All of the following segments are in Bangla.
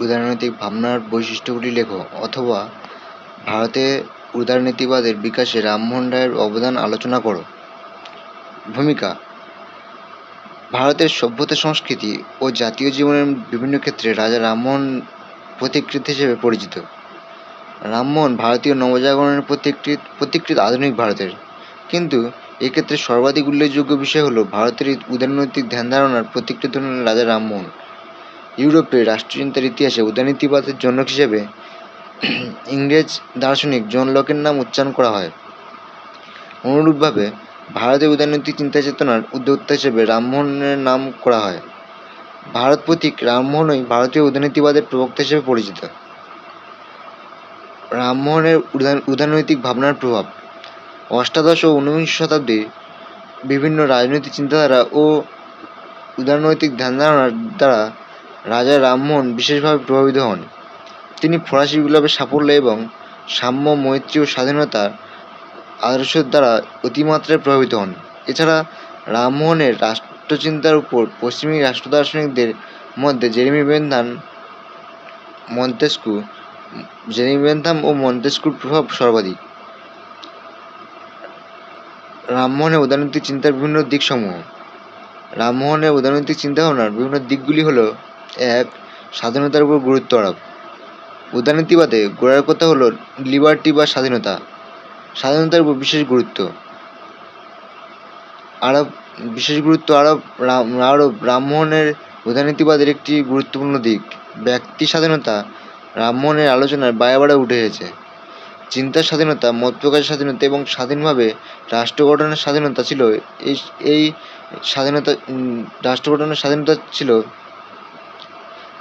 উদারনৈতিক ভাবনার বৈশিষ্ট্যগুলি লেখো, অথবা ভারতে উদারনীতিবাদের বিকাশে রামমোহন রায়ের অবদান আলোচনা করো। ভূমিকা, ভারতের সভ্যতা সংস্কৃতি ও জাতীয় জীবনের বিভিন্ন ক্ষেত্রে রাজা রামমোহন প্রতিকৃত হিসেবে পরিচিত। রামমোহন ভারতীয় নবজাগরণের প্রতিকৃত প্রতিকৃত আধুনিক ভারতের। কিন্তু এক্ষেত্রে সর্বাধিক উল্লেখযোগ্য বিষয় হলো ভারতের উদারনৈতিক ধ্যান ধারণার প্রতিকৃত হলেন রাজা রামমোহন। ইউরোপে রাষ্ট্রচিন্তার ইতিহাসে উদারনীতিবাদের জনক হিসেবে ইংরেজ দার্শনিক জন লকের নাম উচ্চারণ করা হয়। অনুরূপভাবে ভারতের উদারনৈতিক চিন্তা চেতনার উদ্যোক্তা হিসেবে রামমোহনের নাম করা হয়। ভারত প্রতীক রামমোহনই ভারতীয় উদারনীতিবাদের প্রবক্তা হিসেবে পরিচিত। রামমোহনের উদার- উদারনৈতিক ভাবনার প্রভাব। অষ্টাদশ ও ঊনবিংশ শতাব্দীর বিভিন্ন রাজনৈতিক চিন্তাধারা ও উদারনৈতিক ধ্যান ধারণার দ্বারা রাজা রামমোহন বিশেষভাবে প্রভাবিত হন। তিনি ফরাসি বিপ্লবের সাফল্য এবং সাম্য, মৈত্রী ও স্বাধীনতার আদর্শের দ্বারা অতিমাত্রায় প্রভাবিত হন। এছাড়া রামমোহনের রাষ্ট্রচিন্তার উপর পশ্চিমী রাষ্ট্র দার্শনিকদের মধ্যে Jeremy Bentham Montesquieu, Jeremy Bentham ও মন্তেস্কুর প্রভাব সর্বাধিক। রামমোহনের উদারনৈতিক চিন্তার বিভিন্ন দিকসমূহ। রামমোহনের উদারনৈতিক চিন্তাভাবনার বিভিন্ন দিকগুলি হলো এক স্বাধীনতার উপর গুরুত্ব আরোপ। উদারনীতিবাদে গোড়ার কথা হলো লিবার্টি বা স্বাধীনতা। স্বাধীনতার উপর বিশেষ গুরুত্ব। আরব, বিশেষ গুরুত্ব আরব আরব রামমোহনের উদারনীতিবাদের একটি গুরুত্বপূর্ণ দিক। ব্যক্তি স্বাধীনতা রামমোহনের আলোচনায় বারে বারে উঠে এসেছে। চিন্তার স্বাধীনতা, মত প্রকাশের স্বাধীনতা এবং স্বাধীনভাবে রাষ্ট্র গঠনের স্বাধীনতা ছিল এই এই স্বাধীনতা রাষ্ট্র গঠনের স্বাধীনতা ছিল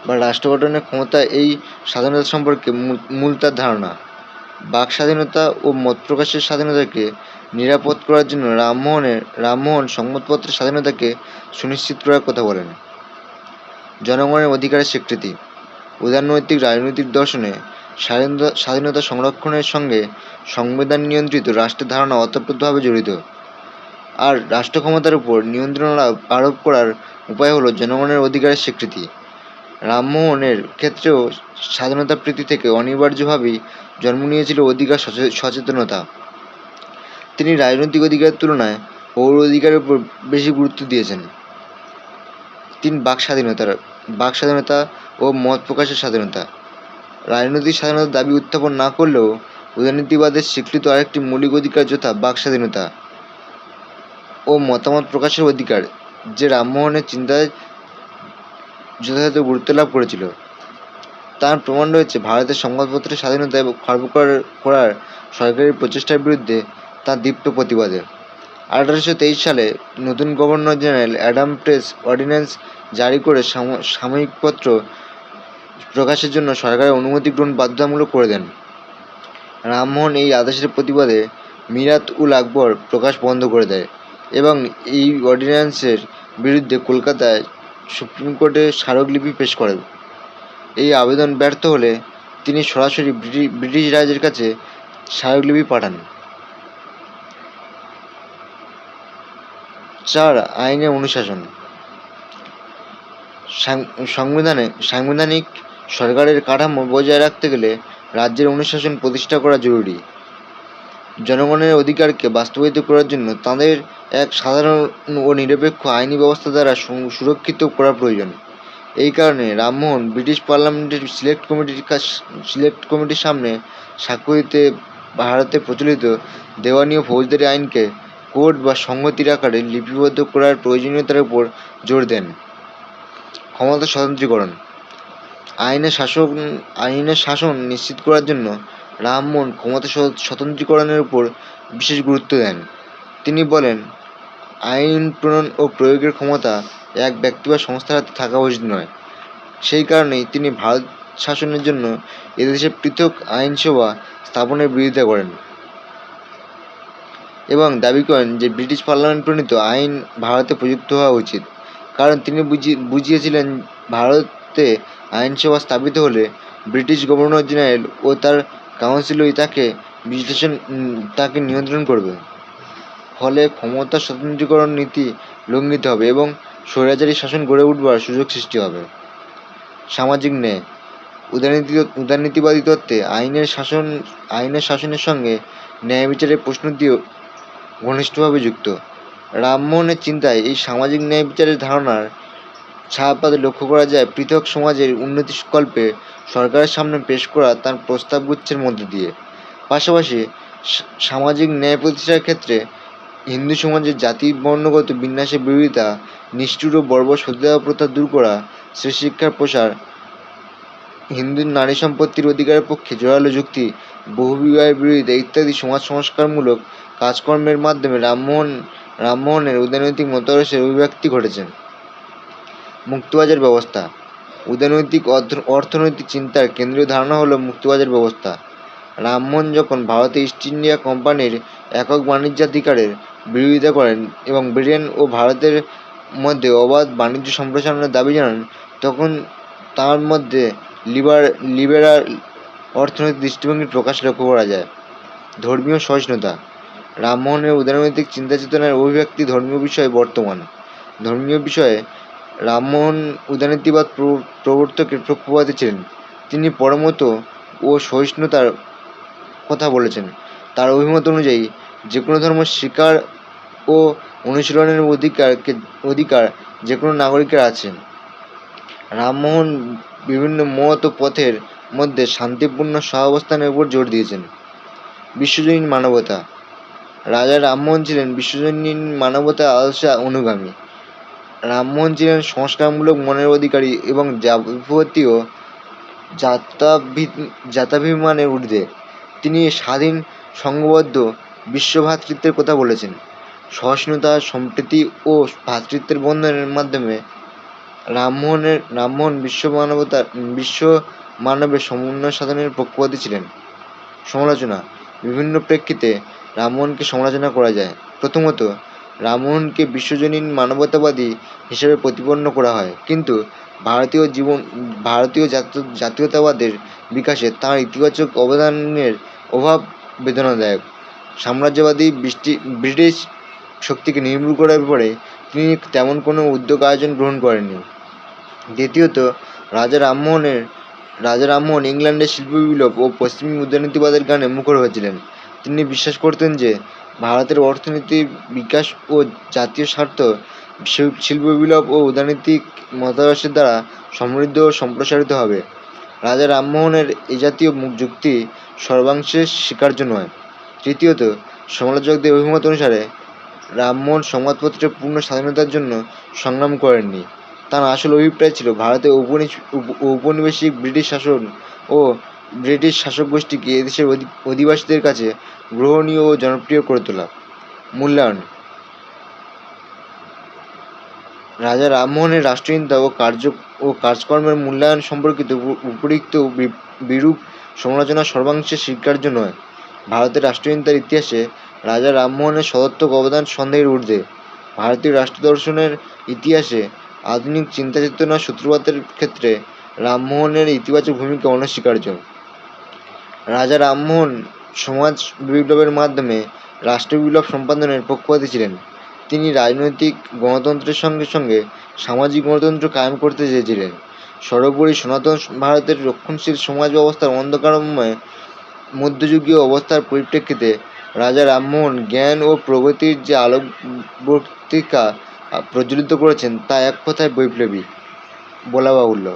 বা রাষ্ট্র গঠনের ক্ষমতা এই স্বাধীনতা সম্পর্কে মূল- তার ধারণা। বাক স্বাধীনতা ও মত প্রকাশের স্বাধীনতাকে নিরাপদ করার জন্য রামমোহনের, রামমোহন সংবাদপত্রের স্বাধীনতাকে সুনিশ্চিত করার কথা বলেন। জনগণের অধিকারের স্বীকৃতি। উদারনৈতিক রাজনৈতিক দর্শনে স্বাধীনতা স্বাধীনতা সংরক্ষণের সঙ্গে সংবিধান নিয়ন্ত্রিত রাষ্ট্রের ধারণা ওতপ্রোতভাবে জড়িত। আর রাষ্ট্র ক্ষমতার উপর নিয়ন্ত্রণ আরোপ করার উপায় হলো জনগণের অধিকারের স্বীকৃতি। রামমোহনের ক্ষেত্রেও স্বাধীনতা প্রীতি থেকে অনিবার্যভাবেই জন্ম নিয়েছিল অধিকার সচে- সচেতনতা। তিনি রাজনৈতিক অধিকারের তুলনায় পৌর অধিকারের উপর বেশি গুরুত্ব দিয়েছেন। তিন বাক স্বাধীনতার, বাক স্বাধীনতা ও মত প্রকাশের স্বাধীনতা। রাজনৈতিক স্বাধীনতার দাবি উত্থাপন না করলেও উদারনীতিবাদের স্বীকৃত আরেকটি মৌলিক অধিকার যথা বাক স্বাধীনতা ও মতামত প্রকাশের অধিকার, যে রামমোহনের চিন্তায় যথাযথ গুরুত্ব লাভ করেছিল। তার প্রমাণ রয়েছে, ভারতের সংবাদপত্রের স্বাধীনতা এবং খর্ব করার সরকারি প্রচেষ্টার বিরুদ্ধে তার দীপ্ত প্রতিবাদে। আঠারোশো তেইশ সালে নতুন governor general Adam press ordinance জারি করে সাম- সাময়িকপত্র প্রকাশের জন্য সরকারের অনুমতি গ্রহণ বাধ্যতামূলক করে দেন। রামমোহন এই আদেশের প্রতিবাদে মিরাত উল আকবর প্রকাশ বন্ধ করে দেয় এবং এই অর্ডিন্যান্সের বিরুদ্ধে কলকাতায় সুপ্রিম কোর্টে স্মারকলিপি পেশ করেন। এই আবেদন ব্যর্থ হলে তিনি সরাসরি ব্রিটিশ রাজের কাছে স্মারকলিপি পাঠান। চার আইনে অনুশাসন। সংবিধানে সাংবিধানিক সরকারের কাঠামো বজায় রাখতে গেলে রাজ্যের অনুশাসন প্রতিষ্ঠা করা জরুরি। জনগণের অধিকারকে বাস্তবায়িত করার জন্য তাদের এক সাধারণ ও নিরপেক্ষ আইনি ব্যবস্থা দ্বারা সুরক্ষিত করা প্রয়োজন। এই কারণে রামমোহন ব্রিটিশ পার্লামেন্টের সিলেক্ট কমিটির কাছ, সিলেক্ট কমিটির সামনে সাক্ষ্য দিতে ভারতে প্রচলিত দেওয়ানি ও ফৌজদারি আইনকে কোড বা সংহতির আকারে লিপিবদ্ধ করার প্রয়োজনীয়তার উপর জোর দেন। ক্ষমতা স্বতন্ত্রীকরণ। আইনের শাসন আইনের শাসন নিশ্চিত করার জন্য রামমোহন ক্ষমতা স্বতন্ত্রীকরণের উপর বিশেষ গুরুত্ব দেন। তিনি বলেন, আইন প্রণয়ন ও প্রয়োগের ক্ষমতা এক ব্যক্তি বা সংস্থার হাতে থাকা উচিত নয়। সেই কারণেই তিনি ভারত শাসনের জন্য এদেশে পৃথক আইনসভা স্থাপনের বিরোধিতা করেন এবং দাবি করেন যে ব্রিটিশ পার্লামেন্ট প্রণীত আইন ভারতে প্রযুক্ত হওয়া উচিত। কারণ তিনি বুঝি বুঝিয়েছিলেন ভারতে আইনসভা স্থাপিত হলে ব্রিটিশ গভর্নর জেনারেল ও তার কাউন্সিলই তাকে বিশ্লেষণ তাকে নিয়ন্ত্রণ করবে। ফলে ক্ষমতা স্বতন্ত্রীকরণ নীতি লঙ্ঘিত হবে এবং স্বৈরাচারী শাসন গড়ে উঠবার সুযোগ সৃষ্টি হবে। সামাজিক ন্যায়, উদারনীতি, উদারনীতিবাদী তত্ত্বে আইনের শাসন, আইনের শাসনের সঙ্গে ন্যায় বিচারের প্রশ্নটিও ঘনিষ্ঠভাবে যুক্ত। রামমোহনের চিন্তায় এই সামাজিক ন্যায় বিচারের ধারণার ছায়াপাতে লক্ষ্য করা যায়, পৃথক সমাজের উন্নতি কল্পে সরকারের সামনে পেশ করা তার প্রস্তাবগুচ্ছের মধ্যে দিয়ে। পাশাপাশি সামাজিক ন্যায় প্রতিষ্ঠার ক্ষেত্রে হিন্দু সমাজের জাতি বর্ণগত বিন্যাসের বিরোধিতা, নিষ্ঠুর ও বর্বর সতীদাহ প্রথা দূর করা শ্রী শিক্ষার প্রসার, হিন্দু নারী সম্পত্তির অধিকারের পক্ষে জোরালো যুক্তি, বহুবিবাহের বিরোধিতা ইত্যাদি সমাজ সংস্কারমূলক কাজকর্মের মাধ্যমে রামমোহন, রামমোহনের উদারনৈতিক মতাদর্শের অভিব্যক্তি ঘটেছে মুক্তবাজার ব্যবস্থা। উদারনৈতিক অর্থ- অর্থনৈতিক চিন্তার কেন্দ্রীয় ধারণা হলো মুক্তবাজার ব্যবস্থা। রামমোহন যখন ভারতে ইস্ট ইন্ডিয়া কোম্পানির একক বাণিজ্যাধিকারের বিরোধিতা করেন এবং ব্রিটেন ও ভারতের মধ্যে অবাধ বাণিজ্য সম্প্রসারণের দাবি জানান, তখন তার মধ্যে লিবার, লিবেরাল অর্থনৈতিক দৃষ্টিভঙ্গির প্রকাশ লক্ষ্য করা যায়। ধর্মীয় সহিষ্ণুতা। রামমোহনের উদারনৈতিক চিন্তা চেতনার অভিব্যক্তি ধর্মীয় বিষয়ে বর্তমান। ধর্মীয় বিষয়ে রামমোহন উদারনীতিবাদ প্র- প্রবর্তকের পক্ষপাতী ছিলেন। তিনি পরমত ও সহিষ্ণুতার কথা বলেছেন। তার অভিমত অনুযায়ী যে কোনো ধর্ম স্বীকার ও অনুশীলনের অধিকারকে অধিকার যে কোনো নাগরিকের আছে। রামমোহন বিভিন্ন মত ও পথের মধ্যে শান্তিপূর্ণ সহাবস্থানের উপর জোর দিয়েছেন। বিশ্বজনীন মানবতা। রাজা রামমোহন ছিলেন বিশ্বজনীন মানবতা আলসা অনুগামী। রামমোহন ছিলেন সংস্কারমূলক মনের অধিকারী এবং যাবতীয় জাতাভি জাতাভিমানের ঊর্ধ্বে তিনি স্বাধীন, সংঘবদ্ধ বিশ্বভ্রাতৃত্বের কথা বলেছেন। সহিষ্ণুতা, সম্প্রীতি ও ভ্রাতৃত্বের বন্ধনের মাধ্যমে রামমোহনের রামমোহন বিশ্ব মানবতার বিশ্ব মানবের সমন্বয় সাধনের পক্ষপাতী ছিলেন। সমালোচনা বিভিন্ন প্রেক্ষিতে রামমোহনকে সমালোচনা করা যায়। প্রথমত রামমোহনকে বিশ্বজনীন মানবতাবাদী হিসেবে প্রতিপন্ন করা হয়। কিন্তু ভারতীয় জীবন, ভারতীয় জাত- জাতীয়তাবাদের বিকাশে তাঁর ইতিবাচক অবদানের অভাব বেদনাদায়ক। সাম্রাজ্যবাদী ব্রিটিশ শক্তিকে নির্মূল করার পরে তিনি তেমন কোনো উদ্যোগ আয়োজন গ্রহণ করেননি। দ্বিতীয়ত, রাজা রামমোহনের, রাজা রামমোহন ইংল্যান্ডের শিল্প বিপ্লব ও পশ্চিমী উদারনীতিবাদের গানে মুখর হয়েছিলেন। তিনি বিশ্বাস করতেন যে ভারতের অর্থনীতির বিকাশ ও জাতীয় স্বার্থ শিল্প বিপ্লব ও উদারনীতিক মতাদর্শের দ্বারা সমৃদ্ধ ও সম্প্রসারিত হবে। রাজা রামমোহনের এই জাতীয় যুক্তি সর্বাংশে স্বীকার্য নয়। তৃতীয়ত, সমালোচকদের অভিমত অনুসারে রামমোহন সংবাদপত্রের পূর্ণ স্বাধীনতার জন্য সংগ্রাম করেননি। তার আসল অভিপ্রায় ছিল ভারতে ঔপনিবেশিক ব্রিটিশ শাসন ও ব্রিটিশ শাসক গোষ্ঠীকে এদেশের অধি- অধিবাসীদের কাছে গ্রহণীয় ও জনপ্রিয় করে তোলা। মূল্যায়ন। রাজা রামমোহনের রাষ্ট্রচিন্তা ও কার্য, ও কাজকর্মের মূল্যায়ন সম্পর্কিত উপরিক্ত বিরূপ সমালোচনা সর্বাংশে স্বীকার্য নয়। ভারতের রাষ্ট্রচিন্তার ইতিহাসে রাজা রামমোহনের সদর্থক অবদান সন্দেহের ঊর্ধ্বে। ভারতীয় রাষ্ট্রদর্শনের ইতিহাসে আধুনিক চিন্তা চেতনার সূত্রপাতের ক্ষেত্রে রামমোহনের ইতিবাচক ভূমিকা অনস্বীকার্য। রাজা রামমোহন সমাজ বিপ্লবের মাধ্যমে রাষ্ট্র বিপ্লব সম্পাদনের পক্ষপাতী ছিলেন। তিনি রাজনৈতিক গণতন্ত্রের সঙ্গে সঙ্গে সামাজিক গণতন্ত্র কায়েম করতে চেয়েছিলেন। সর্বোপরি সনাতন ভারতের রক্ষণশীল সমাজ ব্যবস্থার অন্ধকারময় মধ্যযুগীয় অবস্থার পরিপ্রেক্ষিতে রাজা রামমোহন জ্ঞান ও প্রগতির যে আলোকবর্তিকা প্রজ্বলিত করেছেন তা এক কথায় বৈপ্লবী বলা বাহুল্য।